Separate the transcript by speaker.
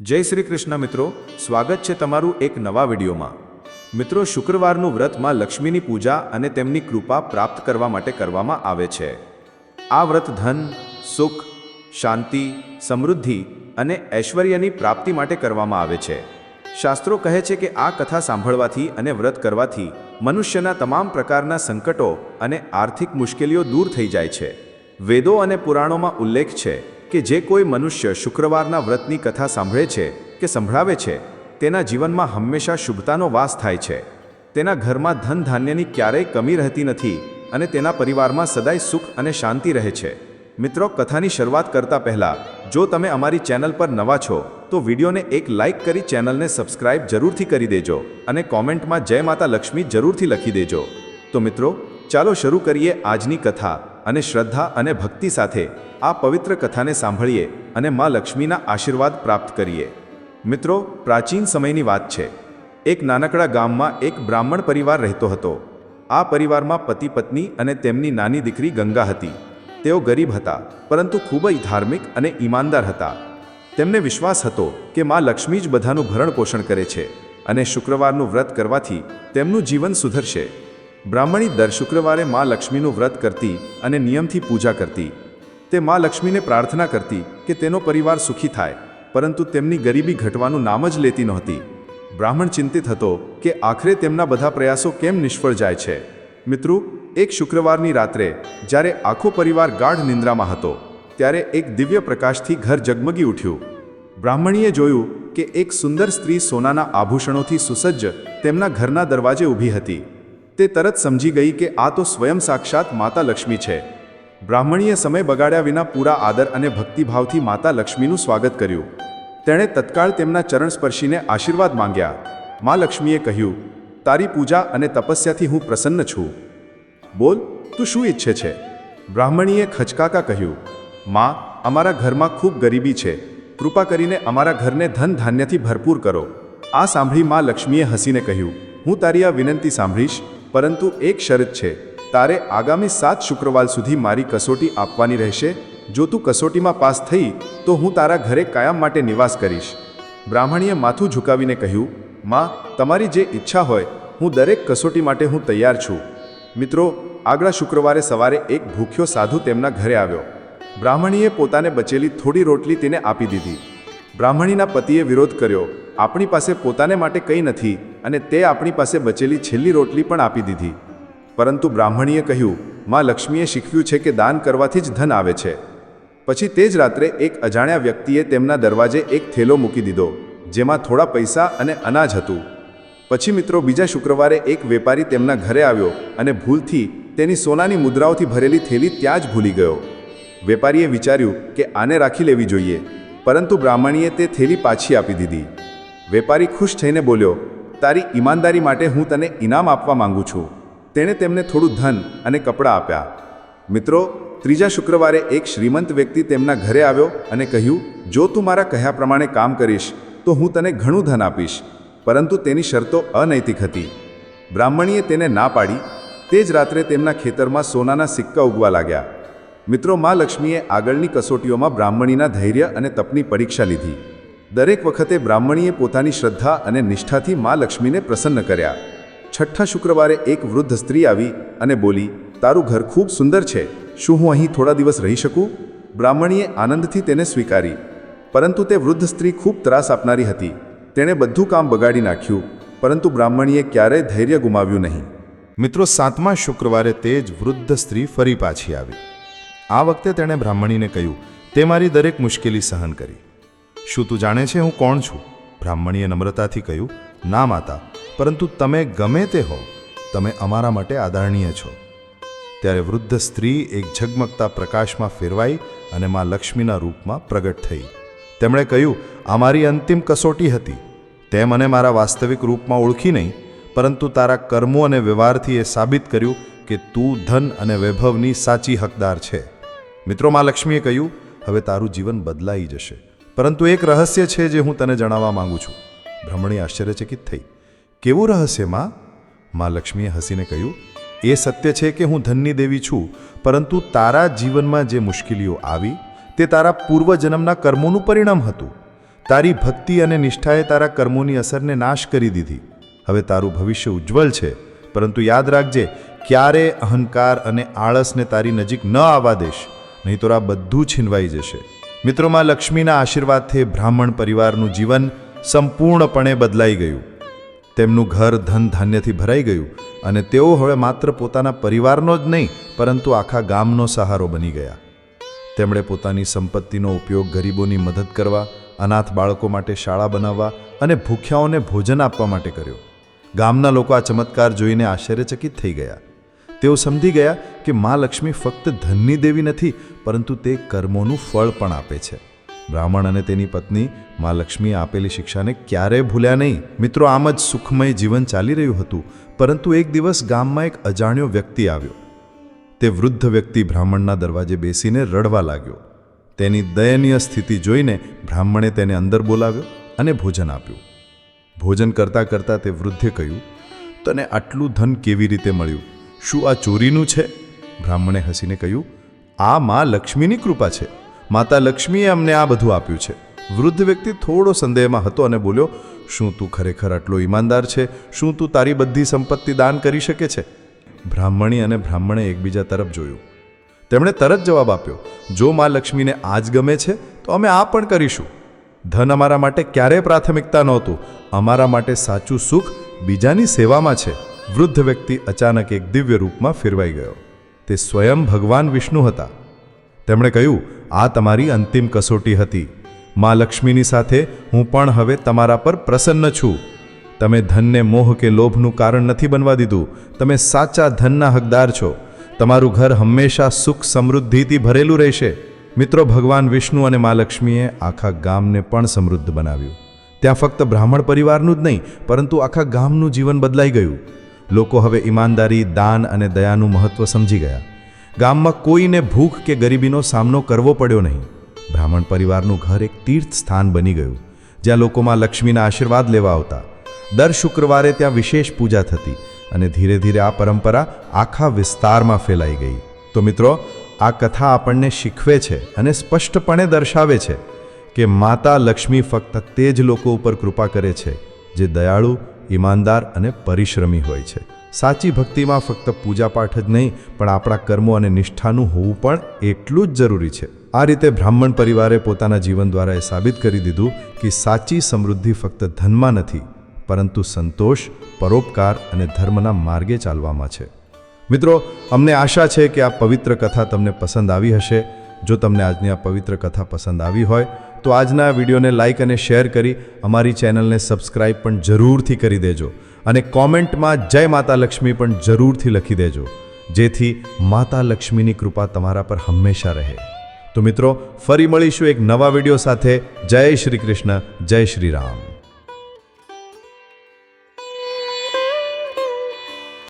Speaker 1: જય શ્રી કૃષ્ણ મિત્રો, સ્વાગત છે તમારું એક નવા વિડીયોમાં. મિત્રો, શુક્રવારનું વ્રતમાં લક્ષ્મીની પૂજા અને તેમની કૃપા પ્રાપ્ત કરવા માટે કરવામાં આવે છે. આ વ્રત ધન, સુખ, શાંતિ, સમૃદ્ધિ અને ઐશ્વર્યની પ્રાપ્તિ માટે કરવામાં આવે છે. શાસ્ત્રો કહે છે કે આ કથા સાંભળવાથી અને વ્રત કરવાથી મનુષ્યના તમામ પ્રકારના સંકટો અને આર્થિક મુશ્કેલીઓ દૂર થઈ જાય છે. વેદો અને પુરાણોમાં ઉલ્લેખ છે કે જે કોઈ મનુષ્ય શુક્રવારના વ્રતની કથા સાંભળે છે કે સંભળાવે છે, તેના જીવનમાં હંમેશા શુભતાનો વાસ થાય છે. તેના ઘરમાં ધન ધાન્યની ક્યારેય કમી રહેતી નથી અને તેના પરિવારમાં સદાય સુખ અને શાંતિ રહે છે. મિત્રો, કથાની શરૂઆત કરતા પહેલા, જો તમે અમારી ચેનલ પર નવા છો, તો વિડીયોને એક લાઇક કરી ચેનલને સબસ્ક્રાઇબ જરૂરથી કરી દેજો અને કોમેન્ટમાં જય માતા લક્ષ્મી જરૂરથી લખી દેજો. તો મિત્રો, ચાલો શરૂ કરીએ આજની કથા અને શ્રદ્ધા અને ભક્તિ સાથે. આ પવિત્ર કથાને સાંભળીએ અને મા લક્ષ્મીના આશીર્વાદ પ્રાપ્ત કરીએ. મિત્રો, પ્રાચીન સમયની વાત છે. એક નાનકડા ગામમાં એક બ્રાહ્મણ પરિવાર રહેતો હતો. આ પરિવારમાં પતિ પત્ની અને તેમની નાની દીકરી ગંગા હતી. તેઓ ગરીબ હતા, પરંતુ ખૂબ જ ધાર્મિક અને ઈમાનદાર હતા. તેમને વિશ્વાસ હતો કે મા લક્ષ્મી જ બધાનું ભરણ પોષણ કરે છે અને શુક્રવારનું વ્રત કરવાથી તેમનું જીવન સુધરશે. બ્રાહ્મણી દર શુક્રવારે મા લક્ષ્મીનું વ્રત કરતી અને નિયમથી પૂજા કરતી. તે મા લક્ષ્મીને પ્રાર્થના કરતી કે તેનો પરિવાર સુખી થાય, પરંતુ તેમની ગરીબી ઘટવાનું નામ જ લેતી નહોતી. બ્રાહ્મણ ચિંતિત હતો કે આખરે તેમના બધા પ્રયાસો કેમ નિષ્ફળ જાય છે. મિત્રો, એક શુક્રવારની રાત્રે, જ્યારે આખો પરિવાર ગાઢ નિંદ્રામાં હતો, ત્યારે એક દિવ્ય પ્રકાશથી ઘર જગમગી ઉઠ્યું. બ્રાહ્મણીએ જોયું કે એક સુંદર સ્ત્રી સોનાના આભૂષણોથી સુસજ્જ તેમના ઘરના દરવાજે ઊભી હતી. તે તરત સમજી ગઈ કે આ તો સ્વયં સાક્ષાત માતા લક્ષ્મી છે. બ્રાહ્મણીએ સમય બગાડ્યા વિના પૂરા આદર અને ભક્તિભાવથી માતા લક્ષ્મીનું સ્વાગત કર્યું. તેણે તત્કાળ તેમના ચરણ સ્પર્શીને આશીર્વાદ માંગ્યા. મા લક્ષ્મીએ કહ્યું, તારી પૂજા અને તપસ્યાથી હું પ્રસન્ન છું. બોલ, તું શું ઈચ્છે છે? બ્રાહ્મણીએ ખચકાકા કહ્યું, મા, અમારા ઘરમાં ખૂબ ગરીબી છે. કૃપા કરીને અમારા ઘરને ધન ધાન્યથી ભરપૂર કરો. આ સાંભળી મા લક્ષ્મીએ હસીને કહ્યું, હું તારી આ વિનંતી સાંભળીશ, પરંતુ એક શરત છે. તારે આગામી સાત શુક્રવાર સુધી મારી કસોટી આપવાની રહેશે. જો તું કસોટીમાં પાસ થઈ, તો હું તારા ઘરે કાયમ માટે નિવાસ કરીશ. બ્રાહ્મણીએ માથું ઝુકાવીને કહ્યું, માં, તમારી જે ઈચ્છા હોય, હું દરેક કસોટી માટે હું તૈયાર છું. મિત્રો, આગલા શુક્રવારે સવારે એક ભૂખ્યો સાધુ તેમના ઘરે આવ્યો. બ્રાહ્મણીએ પોતાને બચેલી થોડી રોટલી તેને આપી દીધી. બ્રાહ્મણીના પતિએ વિરોધ કર્યો, આપણી પાસે પોતાને માટે કંઈ નથી, અને તે આપણી પાસે બચેલી છેલ્લી રોટલી પણ આપી દીધી. પરંતુ બ્રાહ્મણીએ કહ્યું, માં લક્ષ્મીએ શીખવ્યું છે કે દાન કરવાથી જ ધન આવે છે. પછી તે જ રાત્રે એક અજાણ્યા વ્યક્તિએ તેમના દરવાજે એક થેલો મૂકી દીધો, જેમાં થોડા પૈસા અને અનાજ હતું. પછી મિત્રો, બીજા શુક્રવારે એક વેપારી તેમના ઘરે આવ્યો અને ભૂલથી તેની સોનાની મુદ્રાઓથી ભરેલી થેલી ત્યાં જ ભૂલી ગયો. વેપારીએ વિચાર્યું કે આને રાખી લેવી જોઈએ, પરંતુ બ્રાહ્મણીએ તે થેલી પાછી આપી દીધી. વેપારી ખુશ થઈને બોલ્યો, તારી ઈમાનદારી માટે હું તને ઇનામ આપવા માંગુ છું. તેણે તેમને થોડું ધન અને કપડાં આપ્યા. મિત્રો, ત્રીજા શુક્રવારે એક શ્રીમંત વ્યક્તિ તેમના ઘરે આવ્યો અને કહ્યું, જો તું મારા કહ્યા પ્રમાણે કામ કરીશ, તો હું તને ઘણું ધન આપીશ. પરંતુ તેની શરતો અનૈતિક હતી. બ્રાહ્મણીએ તેને ના પાડી. તે જ રાત્રે તેમના ખેતરમાં સોનાના સિક્કા ઉગવા લાગ્યા. મિત્રો, મા લક્ષ્મીએ આગળની કસોટીઓમાં બ્રાહ્મણીના ધૈર્ય અને તપની પરીક્ષા લીધી. દરેક વખતે બ્રાહ્મણીએ પોતાની શ્રદ્ધા અને નિષ્ઠાથી મા લક્ષ્મીને પ્રસન્ન કર્યા. છઠ્ઠા શુક્રવારે એક વૃદ્ધ સ્ત્રી આવી અને બોલી, તારું ઘર ખૂબ સુંદર છે. શું હું અહીં થોડા દિવસ રહી શકું? બ્રાહ્મણીએ આનંદથી તેને સ્વીકારી. પરંતુ તે વૃદ્ધ સ્ત્રી ખૂબ ત્રાસ આપનારી હતી. તેણે બધું કામ બગાડી નાખ્યું, પરંતુ બ્રાહ્મણીએ ક્યારેય ધૈર્ય ગુમાવ્યું નહીં.
Speaker 2: મિત્રો, સાતમા શુક્રવારે તે જ વૃદ્ધ સ્ત્રી ફરી પાછી આવી. આ વખતે તેણે બ્રાહ્મણીને કહ્યું, તે મારી દરેક મુશ્કેલી સહન કરી. શું તું જાણે છે હું કોણ છું? બ્રાહ્મણીએ નમ્રતાથી કહ્યું ના માતા, પરંતુ તમે ગમે તે હો તમે અમારા માટે આદરણીય છો. ત્યારે વૃદ્ધ સ્ત્રી એક ઝગમગતા પ્રકાશમાં ફેરવાઈ અને માં લક્ષ્મીના રૂપમાં પ્રગટ થઈ. તેમણે કહ્યું, આ મારી અંતિમ કસોટી હતી. તે મને મારા વાસ્તવિક રૂપમાં ઓળખી નહીં, પરંતુ તારા કર્મો અને વ્યવહારથી એ સાબિત કર્યું કે તું ધન અને વૈભવની સાચી હકદાર છે. મિત્રો, માં લક્ષ્મીએ કહ્યું, હવે તારું જીવન બદલાઈ જશે. પરંતુ એક રહસ્ય છે જે હું તને જણાવવા માંગુ છું. બ્રહ્મણી આશ્ચર્યચકિત થઈ. કેવું રહસ્યમાં? માં લક્ષ્મીએ હસીને કહ્યું, એ સત્ય છે કે હું ધનની દેવી છું, પરંતુ તારા જીવનમાં જે મુશ્કેલીઓ આવી, તે તારા પૂર્વજન્મના કર્મોનું પરિણામ હતું. તારી ભક્તિ અને નિષ્ઠાએ તારા કર્મોની અસરને નાશ કરી દીધી. હવે તારું ભવિષ્ય ઉજ્જવલ છે, પરંતુ યાદ રાખજે, ક્યારે અહંકાર અને આળસને તારી નજીક ન આવવા દેશ, નહીં તો આ બધું છીનવાઈ જશે. મિત્રોમાં લક્ષ્મીના આશીર્વાદથી બ્રાહ્મણ પરિવારનું જીવન સંપૂર્ણપણે બદલાઈ ગયું. તેમનું ઘર ધન ધાન્યથી ભરાઈ ગયું અને તેઓ હવે માત્ર પોતાના પરિવારનો જ નહીં, પરંતુ આખા ગામનો સહારો બની ગયા. તેમણે પોતાની સંપત્તિનો ઉપયોગ ગરીબોની મદદ કરવા, અનાથ બાળકો માટે શાળા બનાવવા અને ભૂખ્યાઓને ભોજન આપવા માટે કર્યો. ગામના લોકો આ ચમત્કાર જોઈને આશ્ચર્યચકિત થઈ ગયા. તેઓ સમજી ગયા કે મા લક્ષ્મી ફક્ત ધનની દેવી નથી, પરંતુ તે કર્મોનું ફળ પણ આપે છે. બ્રાહ્મણ અને તેની પત્ની મા લક્ષ્મીએ આપેલી શિક્ષાને ક્યારેય ભૂલ્યા નહીં. મિત્રો, આમ જ સુખમય જીવન ચાલી રહ્યું હતું, પરંતુ એક દિવસ ગામમાં એક અજાણ્યો વ્યક્તિ આવ્યો. તે વૃદ્ધ વ્યક્તિ બ્રાહ્મણના દરવાજે બેસીને રડવા લાગ્યો. તેની દયનીય સ્થિતિ જોઈને બ્રાહ્મણે તેને અંદર બોલાવ્યો અને ભોજન આપ્યું. ભોજન કરતાં કરતાં તે વૃદ્ધે કહ્યું, તને આટલું ધન કેવી રીતે મળ્યું? શું આ ચોરીનું છે? બ્રાહ્મણે હસીને કહ્યું, આ મા લક્ષ્મીની કૃપા છે. માતા લક્ષ્મીએ અમને આ બધું આપ્યું છે. વૃદ્ધ વ્યક્તિ થોડો સંદેહમાં હતો અને બોલ્યો, શું તું ખરેખર આટલો ઈમાનદાર છે? શું તું તારી બધી સંપત્તિ દાન કરી શકે છે? બ્રાહ્મણી અને બ્રાહ્મણે એકબીજા તરફ જોયું. તેમણે તરત જવાબ આપ્યો, જો મા લક્ષ્મીને આ જ ગમે છે, તો અમે આ પણ કરીશું. ધન અમારા માટે ક્યારેય પ્રાથમિકતા નહોતું. અમારા માટે સાચું સુખ બીજાની સેવામાં છે. વૃદ્ધ વ્યક્તિ અચાનક એક દિવ્ય રૂપમાં ફેરવાઈ ગયો. તે સ્વયં ભગવાન વિષ્ણુ હતા. તેમણે કહ્યું, આ તમારી અંતિમ કસોટી હતી. માં લક્ષ્મીની સાથે હું પણ હવે તમારા પર પ્રસન્ન છું. તમે ધનને મોહ કે લોભનું કારણ નથી બનવા દીધું. તમે સાચા ધનના હકદાર છો. તમારું ઘર હંમેશા સુખ સમૃદ્ધિથી ભરેલું રહેશે. મિત્રો, ભગવાન વિષ્ણુ અને મા લક્ષ્મીએ આખા ગામને પણ સમૃદ્ધ બનાવ્યું. ત્યાં ફક્ત બ્રાહ્મણ પરિવારનું જ નહીં, પરંતુ આખા ગામનું જીવન બદલાઈ ગયું. લોકો હવે ઈમાનદારી, દાન અને દયાનું મહત્વ સમજી ગયા. ગામમાં કોઈને ભૂખ કે ગરીબીનો સામનો કરવો પડ્યો નહીં. બ્રાહ્મણ પરિવારનું ઘર એક તીર્થ સ્થાન બની ગયું, જ્યાં લોકોમાં લક્ષ્મીના આશીર્વાદ લેવા આવતા. દર શુક્રવારે ત્યાં વિશેષ પૂજા થતી અને ધીરે ધીરે આ પરંપરા આખા વિસ્તારમાં ફેલાઈ ગઈ. તો મિત્રો, આ કથા આપણને શીખવે છે અને સ્પષ્ટપણે દર્શાવે છે કે માતા લક્ષ્મી ફક્ત તે જ લોકો ઉપર કૃપા કરે છે જે દયાળુ, ઈમાનદાર અને પરિશ્રમી હોય છે. સાચી ભક્તિમાં ફક્ત પૂજાપાઠ જ નહીં, પણ આપણા કર્મો અને નિષ્ઠાનું હોવું પણ એટલું જ જરૂરી છે. આ રીતે બ્રાહ્મણ પરિવારે પોતાના જીવન દ્વારા એ સાબિત કરી દીધું કે સાચી સમૃદ્ધિ ફક્ત ધનમાં નથી, પરંતુ સંતોષ, પરોપકાર અને ધર્મના માર્ગે ચાલવામાં છે. મિત્રો, અમને આશા છે કે આ પવિત્ર કથા તમને પસંદ આવી હશે. જો તમને આજની આ પવિત્ર કથા પસંદ આવી હોય તો આજના વિડીયોને લાઇક અને શેર કરી અમારી ચેનલને સબસ્ક્રાઇબ પણ જરૂરથી કરી દેજો અને કોમેન્ટમાં જય માતા લક્ષ્મી પણ જરૂરથી લખી દેજો. જેથી માતા લક્ષ્મીની કૃપા તમારા પર હંમેશા રહે. તો મિત્રો, ફરી મળીશું એક નવા વીડિયો સાથે. જય શ્રી કૃષ્ણ, જય શ્રી રામ.